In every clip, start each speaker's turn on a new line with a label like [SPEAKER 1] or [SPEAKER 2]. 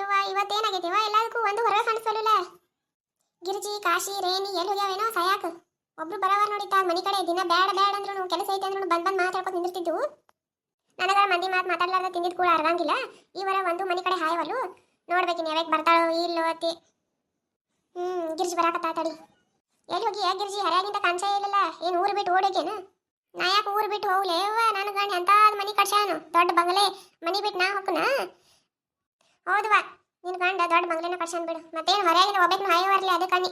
[SPEAKER 1] ಇವ ಇವತ್ತೇನಾಗೈತಿ ಇವ ಎಲ್ಲದಕ್ಕೂ ಒಂದು ಹೊರಗೆ ಕಾಣಿಸ್ವಲ್ಲ ಗಿರ್ಜಿ, ಕಾಶಿ, ರೇಣಿ, ಎಲ್ಲಿ ಹೋಗ್ಯಾವೇನೋ? ಸಾಯಾಕ. ಒಬ್ರು ಬರವಾರ ನೋಡಿತ್ತ ಮನಿ ಕಡೆ ದಿನ ಬ್ಯಾಡ ಬೇಡ ಅಂದ್ರು ಕೆಲಸ ಐತೆ ಅಂದ್ರು ಬಂದ್ ಬಂದ್ ಮಾತಾಡ್ಕೊತ ನಿಂದಿರ್ತಿದ್ವು. ನನಗ ಮಂದಿ ಮಾತು ಮಾತಾಡ್ಲಾರ್ದ ತಿಂದಿದ್ ಕೂಡ ಅರ್ಗಂಗಿಲ್ಲ. ಇವರ ಒಂದು ಮನಿ ಕಡೆ ಹಾಯವಲ್ಲು. ನೋಡ್ಬೇಕಿನ ಯಾವಾಗ ಬರ್ತಾಳೋ ಇಲ್ಲೋ ಅತ್ತಿ. ಹ್ಮ್, ಗಿರ್ಜಿ ಬರಾಕತ್ತ ತಡಿ. ಎಲ್ಲಿ ಹೋಗಿ ಯಾ ಗಿರ್ಜಿ? ಹರ್ಯಾಗಿಂದ ಕಾಣಿಸೇ ಇಲ್ಲಲ್ಲ. ಏನು ಊರು ಬಿಟ್ಟು ಓಡೋಗೇನು ನಾ ಯಾಕೆ ಊರು ಬಿಟ್ಟು ಹೋಗ್ಲೇ? ನನ್ನ ನಾನು ಗಂಡ ಎಂತಾದ್ ಮನಿ ಕಟ್ಸ್ಯಾನು. ದೊಡ್ಡ ಬಂಗಲೆ. ಮನಿ ಬಿಟ್ಟು ನಾ ಹೋಗ್ನ ಹೌದವಾ ನಿನ್ ಗಂಡ ದೊಡ್ಡ ಬಂಗ್ಲೆನ ಕಟ್ಸ್ಯಾನ್ ಬಿಡು. ಮತ್ತೇನು ಹೊರಗಿನ ಒಬ್ಬಕ್ಕೆ ಹಾಯ ಬರಲಿ ಅದೇ ಕಣ್ಣಿ.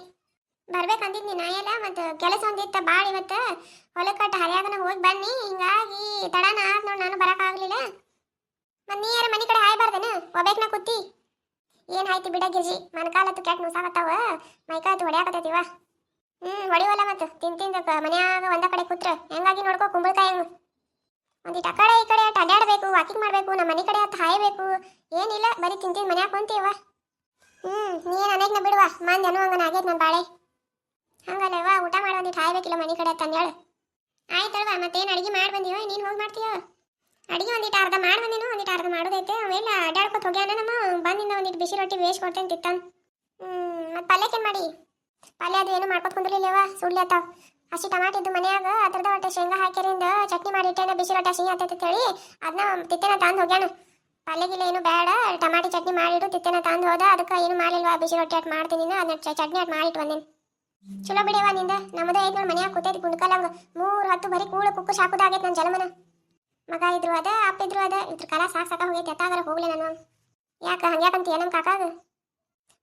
[SPEAKER 1] ಬರ್ಬೇಕಂದಿದ್ ನೀ ನಾಯಲ್ಲ ಮತ್ತೆ ಕೆಲಸ ಒಂದಿತ್ತ ಭಾಳ ಇವತ್ತು. ಹೊಲಕ್ಕೆ ಕಟ್ಟ ಹರಿಯಾಗನ ಹೋಗಿ ಬನ್ನಿ. ಹಿಂಗಾಗಿ ತಡನ ಆದ್ ನೋಡಿ ನಾನು ಬರಕ್ಕಾಗ್ಲಿಲ್ಲ ಮತ್ತೆ ನೀ ಯಾರ ಮನೆ ಕಡೆ ಹಾಯ್ಬಾರ್ದೇನು ಒಬ್ಬೇಕ್ನ ಕೂತಿ. ಏನ್ ಆಯ್ತು ಬಿಡ ಗಿರ್ಜಿ. ಮನ್ಕಾಲತ್ತು ಕೆಟ್ಟ ನುಸಾಗತ್ತಾವ ಮೈಕಾಲತ್ತು ಹೊಡ್ಯಾಕತ್ತೈತಿವ. ಹ್ಮ್, ಹೊಡಿವಲ್ಲ ಮತ್ತೆ. ತಿಂದ ಕ- ಮನ್ಯಾಗ ಒಂದ ಕಡೆ ಕೂತ್ರ. ಹೆಂಗಾಗಿ ನೋಡ್ಕೋ ಕುಂಬಳಕಾಯಿ ಒಂದಿಟ್ಟು ಆ ಕಡೆ ಈ ಕಡೆ ಅಡ್ಡಾಡ್ಬೇಕು ವಾಕಿಂಗ್ ಮಾಡಬೇಕು ನಮ್ಮ ಮನೆ ಕಡೆ ಹತ್ತು ಹಾಯ್ಬೇಕು. ಏನಿಲ್ಲ, ಬರೀ ತಿಂತೀನಿ ಮನ್ಯಾಗ ಕುಂತೀವ ಹ್ಮ್ ನೀನು ಅನೇಕ್ನ ಬಿಡುವ ಮಂದಿ ಅನ್ನೋ ಹಂಗನ ಆಗೈತೆ ನನ್ನ ಬಾಳೆ. ಹಂಗಲ್ಲವ ಊಟ ಮಾಡಿ ಒಂದಿಟ್ಟು ಹಾಯ್ಬೇಕಿಲ್ಲ ಮನೆ ಕಡೆ ತಂದೇಳು ಆಯ್ತಲ್ವ, ಮತ್ತೇನು ಅಡಿಗೆ ಮಾಡಿ ಬಂದೀವ ನೀನು ಹೋಗಿ ಮಾಡ್ತೀಯ? ಅಡುಗೆ ಒಂದಿಟ್ಟು ಅರ್ಧ ಮಾಡಿ ಬಂದಿನು ಒಂದಿಟ್ಟು ಅರ್ಧ ಮಾಡೋದೈತೆ. ಅವೆಲ್ಲ ಅಡ್ಡಾಡ್ಕೊತ ಹೋಗ್ಯಾನ ನಮ್ಮ ಬಂದಿಂದ ಒಂದಿಟ್ಟು ಬಿಸಿ ರೊಟ್ಟಿ ವೇಸ್ಟ್ ಕೊಡ್ತೇನೆ ತಿತ್ತಾನ ಹ್ಮ್, ಮತ್ತೆ ಪಲ್ಯಕ್ಕೇನು ಮಾಡಿ? ಪಲ್ಯ ಅದು ಏನು ಮಾಡ್ಕೊತ ಕುಂದ್ರಲಿಲ್ಲವ ಸುಳ್ಳಿ ಆತಾವ ಹಸಿ ಟಮಾಟಿ ಇದ್ದು ಮನ್ಯಾಗ, ಅದ್ರದ ಒಟ್ಟೆ ಶೇಂಗಾ ಹಾಕಿರಿಂದ ಚಟ್ನಿ ಮಾಡಿ ಇಟ್ಟೇನ ಬಿಸಿ ರೊಟ್ಟಿ ಸಿಹಿ ಆತೈತೆ ಹೇಳಿ ಅದನ್ನ ತಿತ್ತೇನ ತಂದು ಹೋಗ್ಯಾನ. ಪಲ್ಯಗಿಲ್ಲ ಏನು ಬೇಡ, ಟಮಾಟಿ ಚಟ್ನಿ ಮಾಡಿಡು, ತಿತ್ತೇನ ತಂದು ಹೋದ, ಅದಕ್ಕೆ ಏನು ಮಾಡಿಲ್ವಾ, ಬಿಸಿ ರೊಟ್ಟಿ ಅಟ್ ಮಾಡ್ತೀನಿ ಅದನ್ನ ಚಟ್ನಿ ಅಟ್ ಮಾಡಿಟ್ಟು ಬಂದೇನಿ. ಚಲೋ ಬಿಡಿಯವ ನಿಂದ ನಮ್ಮದೇ ಐದು ನೋಡಿ, ಮನ್ಯಾಗ ಕೂತೈತಿ ಕುಂಡ್ಕಲಂಗ ಮೂರು ಹತ್ತು ಬರೀ ಕೂಳು ಕುಕ್ಕು ಸಾಕುದಾಗೈತೆ ನನ್ನ ಜಲಮನ. ಮಗ ಇದ್ರು ಅದ, ಅಪ್ಪ ಇದ್ರು ಅದ, ಇದ್ರ ಕಾಲ ಸಾಕ್ ಸಾಕ ಹೋಗೈತೆ, ಎತ್ತಾಗರ ಹೋಗ್ಲಿ ನಾನು. ಯಾಕ, ಹಂಗ್ಯಾಕಂತ ಏನಮ್ ಕಾಕಾಗ?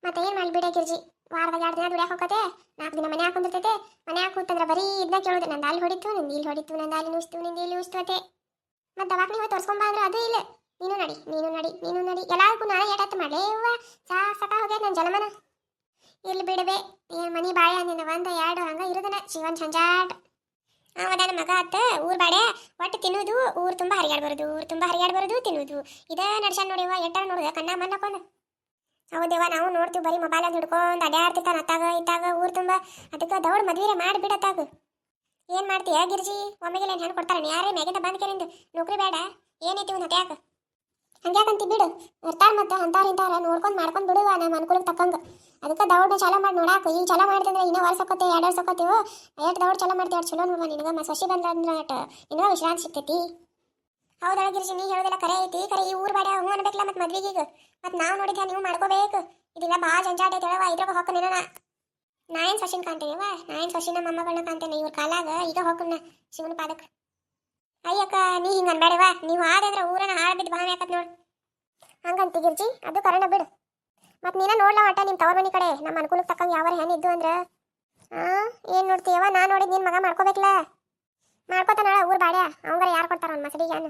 [SPEAKER 1] ಮತ್ತೆ ಏನು ಮಾಡಿ ಬಿಡೆ ಗಿರ್ಜಿ, ವಾರದಾಗ ಎರಡು ದಿನ ದುಡ್ಯಾಕ ಹೋಗತ್ತೆ ನಾಲ್ಕು ದಿನ ಮನ್ಯಾಗ ಕುಂದಿರ್ತೈತೆ. ಮನ್ಯಾಗ ಕೂತಂದ್ರೆ ಬರೀ ಇದನ್ನ ಕೇಳೋದು, ನಂದು ಅಲ್ಲಿ ಹೊಡಿತು, ನಂದು ಇಲ್ಲಿ ಹೊಡಿತು, ನಂದು ಅಲ್ಲಿ ನುಸ್ತು, ನಿಂದು ಇಲ್ಲಿ ಉಸ್ತತೆ ಮತ್ತೆ ದವಾಖಾನೆ ಹೋಗಿ ತೋರ್ಸ್ಕೊಂಬ ಅದು ಇಲ್ಲ. ನೀನು ನಡಿ ನೀನು ನಡಿ ನೀನು ನಡಿ ಎಲ್ಲಾರ್ಗೂ ನಾಳೆ ಏಟಾಯ್ತು ಮಳೆಯವ್ವ ಸಾ, ಸಕ ಹೋಗ್ಯ ನನ್ನ ಜಲಮನ? ಇಲ್ಲಿ ಬಿಡವೆ ಏನ್ ಮನಿ ಬಾಳೆ ಅಂದಿನ ಒಂದ, ಎರಡು ಹಂಗ ಇರುದನ. ಜೀವನ್ ಸಂಜಾಟ್ ಅವ ಮಗ ಅತ್ತ ಊರ್ ಬಾಡೆ ಒಟ್ಟು ತಿನ್ನುದು, ಊರ್ ತುಂಬಾ ಹರಿಯಾಡ್ ಬರೋದು ಊರ್ ತುಂಬಾ ಹರಿಯಾಡ್ ಬರೋದು ತಿನ್ನುದು. ಇದ ನಡ್ಸನ್ ನೋಡಿವ ಎಟ್ಟಾರ ನೋಡುದ ಕಣ್ಣ ಮನ್ನಕೊಂಡ ಹೌದೇವ ನಾವು ನೋಡ್ತೀವಿ ಬರೀ ಮೊಬೈಲ್ ಅದು ಹಿಡ್ಕೊಂಡು ಅಡ್ಯಾಡ್ತಿರ್ತಾನ ಅತ್ತಾಗ, ಇತ್ತಾಗ, ಊರ್ ತುಂಬಾ. ಅದಕ್ಕೆ ದೌಡ್ ಮದ್ವಿರೆ ಮಾಡಿಬಿಡತ್ತಾಗ ಏನ್ ಮಾಡ್ತೀಯ ಗಿರ್ಜಿ? ಒಮ್ಮೆಗೆ ಹೆಣ್ಣು ಕೊಡ್ತಾರ ಯಾರೇ ಮೇಗಿಂದ ಬಂದ್ ಕೇರಿಂದ ನೌಕರಿ ಬೇಡ. ಏನೈತಿ ಒಂದು ಹತ್ಯಾಕ? ಹಂಗ್ಯಾಕಂತಿ ಬಿಡು. ಇರ್ತಾರ ಮತ್ತೆ ಅಂತಾರ ಇಂತಾರ ನೋಡ್ಕೊಂಡು ಮಾಡ್ಕೊಂಡು ಬಿಡುವ ನಮ್ಮ ಅನುಕೂಲಕ್ಕೆ ತಕ್ಕಂಗೆ. ಅದಕ್ಕೆ ದೌಡ್ನ ಚಲೋ ಮಾಡಿ ನೋಡಾಕ. ಈಗ ಚಲೋ ಮಾಡ್ತಂದ್ರೆ ಇನ್ನೂ ವರ್ಷ ಸೊಕ್ಕತ್ತೆ ಎರಡು ವರ್ಷ ಸೊಕ್ಕತ್ತೀವೋ ಎಷ್ಟು ದೌಡ್ ಚಲೋ ಮಾಡ್ತೀವಿ ಅಷ್ಟು ಚಲೋ ನೋಡುವ ನಿನಗೆ. ಮತ್ತೆ ಸಸಿ ಬಂದ್ರೆ ಅಟ್ ಇನ್ನೂ ವಿಶ್ರಾಂತಿ ಸಿಕ್ತೈತಿ ಹೌದಾ ಗಿರಿಜಿ ನೀ ಹೇಳೋದೆಲ್ಲ ಕರೆ ಐತಿ. ಕರೆ ಈ ಊರು ಬೇಡ ಹ್ಞೂ ಅನ್ಬೇಕಲ್ಲ ಮತ್ತೆ ಮದ್ವೆಗೆ ಈಗ. ಮತ್ತೆ ನಾವು ನೋಡಿದ್ರೆ ನೀವು ಮಾಡ್ಕೋಬೇಕು. ಇದೆಲ್ಲ ಭಾಳ ಜಂಜಾಟ ಐತೆ ಹೇಳವ ಇದ್ರಾಗ ಹೊಕ್ಕ ನಿನ್ನ ನಾ ಏನು ಕಾಣ್ತೀನಿ ಅವ್ವ ನಾ ಏನು ಸಸಿನ ಮೊಮ್ಮಗಳನ್ನ ಕಾಣ್ತೇನೆ ಇವ್ರ ಕಾಲಾಗ ಈಗ ಹೊಕ್ಕನ್ನ ಶಿವನ ಪಾದಕ್ಕೆ ಅಯ್ಯಕ್ಕ ನೀ ಹಿಂಗೆ ಅನ್ಬೇಡವ ನೀವು ಹಾಡಿದ್ರೆ ಊರನ್ನ ಹಾಳು ಬಿದ್ದು ಭಾವ ಯಾಕತ್ ನೋಡು ಹಂಗಂತ ಗಿರ್ಜಿ ಅದು ಕರೋಣ ಬಿಡು ಮತ್ತೆ ನೀನ ನೋಡ್ಲ ಒಟ್ಟ ನಿಮ್ಮ ತವರ್ ಮನಿ ಕಡೆ ನಮ್ಮ ಅನುಕೂಲಕ್ಕೆ ತಕ್ಕಂಗೆ ಯಾವ ಹೆಣ್ಣು ಇದ್ದು ಅಂದ್ರೆ ಆ ಏನು ನೋಡ್ತೀಯವ ನಾ ನೋಡಿದ್ ನಿನ್ನ ಮಗ ಮಾಡ್ಕೋಬೇಕಲ್ಲ ಮಾಡ್ಕೋತಾನಳ ಊರ್ ಬಾಡ್ಯ ಅವಂಗಾರ ಯಾರು ಕೊಡ್ತಾರ ಅವ್ನ ಮಸಡಿಗೆ ಏನು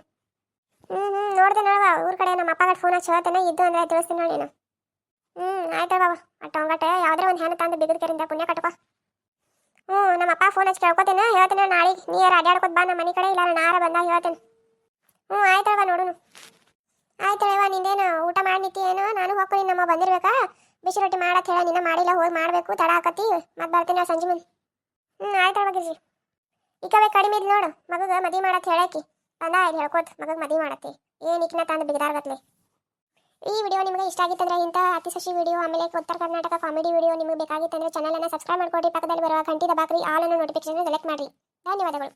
[SPEAKER 1] ಹ್ಞೂ ಹ್ಞೂ ನೋಡ್ದೆ ನೋಡವ ಊರ್ ಕಡೆ ನಮ್ಮ ಅಪ್ಪಗ ಫೋನ್ ಹಚ್ಚಿ ಹೇಳ್ತೇನೆ ಇದ್ದು ಅಂದ್ರೆ ತಿಳಿಸ್ತೀನಿ ನೋಡಿ ನೀನು ಹ್ಞೂ ಆಯ್ತು ಬಾಬಾ ಅಟ್ಟ ಅವಂಗಟ್ಟೆ ಯಾವ್ದಾರ ಒಂದು ಹೆಣ್ಣು ತಂದು ಬಿಗಿದ ಕರಿಂದ ಪುಣ್ಯ ಕಟ್ಕೋ ಹ್ಞೂ ನಮ್ಮಪ್ಪ ಫೋನ್ ಹಚ್ಚಿ ಕೇಳ್ಕೊತೇನೆ, ಹೇಳ್ತೇನೆ ನಾಳೆ ನೀರು ಅಡ್ಯಾಡ್ಕೊತ ಬಾ, ನಮ್ಮ ಮನೆ ಕಡೆ ಇಲ್ಲ ನಾರ ಬಂದಾಗ ಹೇಳ್ತೇನೆ. ಹ್ಞೂ ಆಯ್ತವ ನೋಡುನು. ಆಯ್ತಳವ ನಿಂದೇನು ಊಟ ಮಾಡಿ ಏನು? ಏನೋ ನಾನು ಹೋಗ್ತೀನಿ ನಮ್ಮ ಬಂದಿರ್ಬೇಕಾ? ಬಿಸಿ ರೊಟ್ಟಿ ಮಾಡತ್ ಹೇಳ, ನಿನ್ನ ಮಾಡಿಲ್ಲ, ಹೋಗಿ ಮಾಡಬೇಕು, ತಡ ಆಕತಿ. ಮತ್ತೆ ಬರ್ತೀನಿ ಸಂಜೆ ಮುಂದೆ. ಹ್ಞೂ ಆಯ್ತಳವ ಗಿರ್ಜಿ. ಈಕವೇ ಕಡಿಮೆ ಇದು ನೋಡು, ಮಗಗೆ ಮದಿ ಮಾಡತ್ ಹೇಳಾಕಿ. ಬಂದ ಹೇಳ್ಕೋತ, ಮಗಗ್ ಮದುವೆ ಮಾಡತ್ತಿ. ಏನ್ ಇಕ್ನ ತಂದು ಬಿಗದಾರ್ಗತ್ಲೆ ಈ ವಿಡಿಯೋ ನಿಮಗೆ ಇಷ್ಟ ಆಗಿತ್ತಂದ್ರೆ ಇಂಥ ಅತಿ ಸಸಿ ವಿಡಿಯೋ ಆಮೇಲೆ ಉತ್ತರ ಕರ್ನಾಟಕ ಕಾಮಿಡಿ ವಿಡಿಯೋ ನಿಮಗೆ ಬೇಕಾಗಿತ್ತಂದ್ರೆ ಚಾನಲ್ ಅನ್ನ ಸಬ್ಸ್ಕ್ರೈಬ್ ಮಾಡ್ಕೊಡಿ ಪಕ್ಕದಲ್ಲಿ ಬರುವ ಗಂಟಿ ಬಾಕ್ರಿ ಆಲ್ ಅನ್ನು ನೋಟಿಫಿಕೇಶನ್ ಸೆಲೆಕ್ಟ್ ಮಾಡಿ ಧನ್ಯವಾದಗಳು.